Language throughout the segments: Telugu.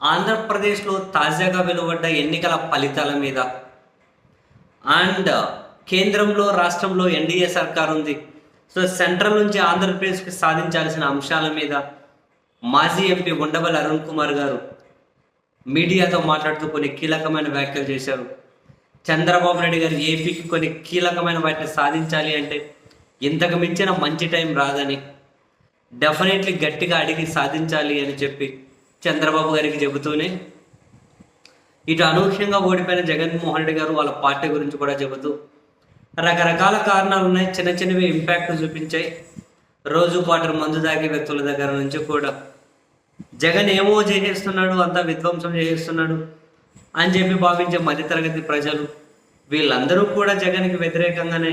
ఆంధ్రప్రదేశ్లో తాజాగా వెలువడ్డ ఎన్నికల ఫలితాల మీద. అండ్ కేంద్రంలో రాష్ట్రంలో ఎన్డీఏ సర్కార్ ఉంది. సో సెంట్రల్ నుంచి ఆంధ్రప్రదేశ్కి సాధించాల్సిన అంశాల మీద మాజీ ఎంపీ ఉండవల్లి అరుణ్ కుమార్ గారు మీడియాతో మాట్లాడుతూ కొన్ని కీలకమైన వ్యాఖ్యలు చేశారు. చంద్రబాబు నాయుడు గారు ఏపీకి కొన్ని కీలకమైన వాటిని సాధించాలి అంటే ఇంతకు మించిన మంచి టైం రాదని డెఫినెట్లీ గట్టిగా అడిగి సాధించాలి అని చెప్పి చంద్రబాబు గారికి చెబుతూనే ఇటు అనూహ్యంగా ఓడిపోయిన జగన్మోహన్ రెడ్డి గారు వాళ్ళ పార్టీ గురించి కూడా చెబుతూ రకరకాల కారణాలు ఉన్నాయి చిన్న చిన్నవి ఇంపాక్ట్ చూపించాయి. రోజు క్వార్టర్ మందు తాగే వ్యక్తుల దగ్గర నుంచి కూడా. జగన్ ఏమో చేసేస్తున్నాడు అంతా విధ్వంసం చేసేస్తున్నాడు అని చెప్పి భావించే మధ్యతరగతి ప్రజలు వీళ్ళందరూ కూడా జగన్కి వ్యతిరేకంగానే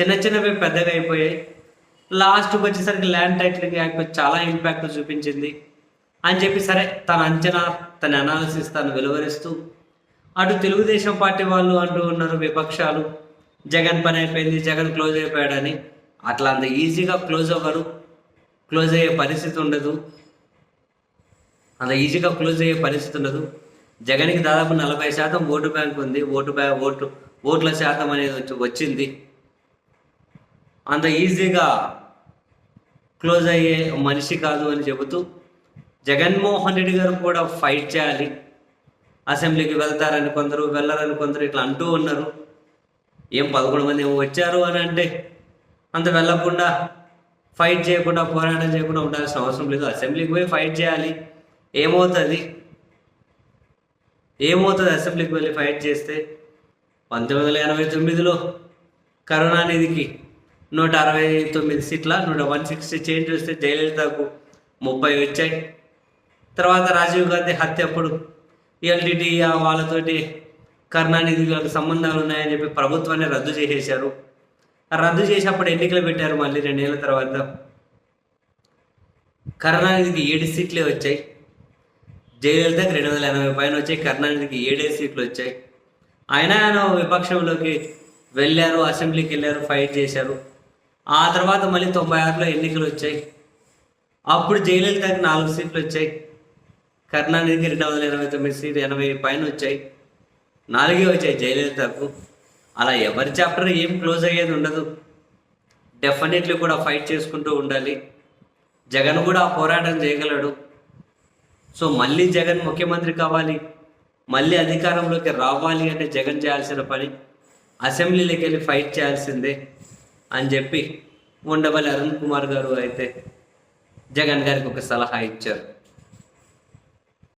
చిన్న చిన్నవి పెద్దగా అయిపోయాయి. లాస్ట్కి వచ్చేసరికి ల్యాండ్ టైటిలింగ్ యాక్ట్ చాలా ఇంపాక్ట్ చూపించింది. అని చెప్పి సరే తన అంచనా తన అనాలిసిస్ తను వెలువరిస్తూ అటు తెలుగుదేశం పార్టీ వాళ్ళు అంటూ ఉన్నారు విపక్షాలు జగన్ పని అయిపోయింది జగన్ క్లోజ్ అయిపోయాడని. అట్లా అంత ఈజీగా క్లోజ్ అవ్వరు క్లోజ్ అయ్యే పరిస్థితి ఉండదు. అంత ఈజీగా క్లోజ్ అయ్యే పరిస్థితి ఉండదు. జగన్కి దాదాపు నలభై శాతం ఓటు బ్యాంక్ ఉంది ఓటు బ్యా ఓటు ఓట్ల శాతం అనేది వచ్చింది. అంత ఈజీగా క్లోజ్ అయ్యే మనిషి కాదు అని చెబుతూ జగన్మోహన్ రెడ్డి గారు కూడా ఫైట్ చేయాలి. అసెంబ్లీకి వెళ్తారని కొందరు వెళ్ళరని కొందరు ఇట్లా అంటూ ఉన్నారు. ఏం పదకొండు మంది ఏమో వచ్చారు అని అంటే అంత వెళ్ళకుండా ఫైట్ చేయకుండా పోరాటం చేయకుండా ఉండాల్సిన అవసరం లేదు. అసెంబ్లీకి పోయి ఫైట్ చేయాలి. ఏమవుతుంది? ఏమవుతుంది అసెంబ్లీకి వెళ్ళి ఫైట్ చేస్తే? పంతొమ్మిది వందల ఎనభై తొమ్మిదిలో కరుణానిధికి నూట అరవై తొమ్మిది సీట్ల నూట వన్ సిక్స్టీ చేంజ్ వస్తే జయలలితకు ముప్పై వచ్చాయి. తర్వాత రాజీవ్ గాంధీ హత్య అప్పుడు ఎల్టీటీ వాళ్ళతోటి కరుణానిధికి సంబంధాలు ఉన్నాయని చెప్పి ప్రభుత్వాన్ని రద్దు చేసేశారు. రద్దు చేసి అప్పుడు ఎన్నికలు పెట్టారు మళ్ళీ రెండేళ్ళ తర్వాత. కరుణానిధికి ఏడు సీట్లే వచ్చాయి. జయలలితకి రెండు వందల ఎనభై పైన వచ్చాయి. కరుణానిధికి ఏడే సీట్లు వచ్చాయి. ఆయన ఆయన విపక్షంలోకి వెళ్ళారు అసెంబ్లీకి వెళ్ళారు ఫైట్ చేశారు. ఆ తర్వాత మళ్ళీ తొంభై ఆరులో ఎన్నికలు వచ్చాయి. అప్పుడు జయలలితకి నాలుగు సీట్లు వచ్చాయి. కరుణానిధికి రెండు వందల ఎనభై తొమ్మిది సీట్లు ఎనభై పైన వచ్చాయి. నాలుగే వచ్చాయి జయలలితకు. అలా ఎవరి చాప్టర్ ఏం క్లోజ్ అయ్యేది ఉండదు. డెఫినెట్లీ కూడా ఫైట్ చేసుకుంటూ ఉండాలి. జగన్ కూడా ఆ పోరాటం చేయగలడు. సో మళ్ళీ జగన్ ముఖ్యమంత్రి కావాలి. మళ్ళీ అధికారంలోకి రావాలి అంటే జగన్ చేయాల్సిన పని. అసెంబ్లీలోకి వెళ్ళి ఫైట్ చేయాల్సిందే అని చెప్పి ఉండవల్లి అరుణ్ కుమార్ గారు అయితే జగన్ గారికి ఒక సలహా ఇచ్చారు.